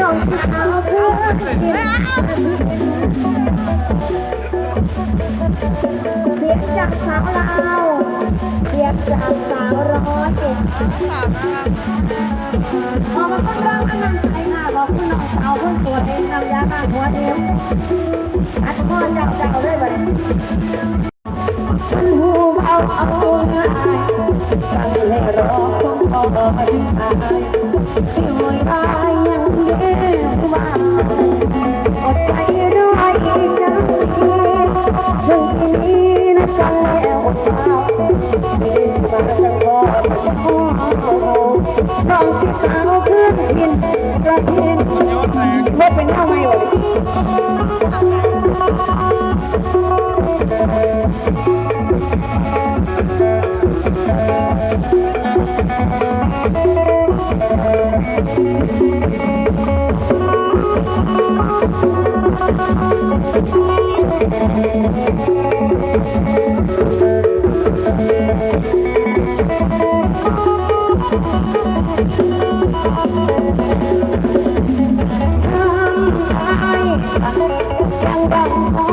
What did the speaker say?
น้องสาวเสียจากสาวลาเสียจากสาวร้เอ็ออกมาต้อนรับอันนั้นใจค่ะขอบน้สาวเพื่นสวยเองนยาบ้านหัวเอ็ คงพอดีอายสิหวยอายยังเด้ว่าอดใจด้วยอีกนาทีหนึ่งทีนี้นักันแล้วว่าม่ได้สิมาจังบ่พ่อน้องสิสาวเพื่อนกินประเทศว่เป็นเอาไหม oh.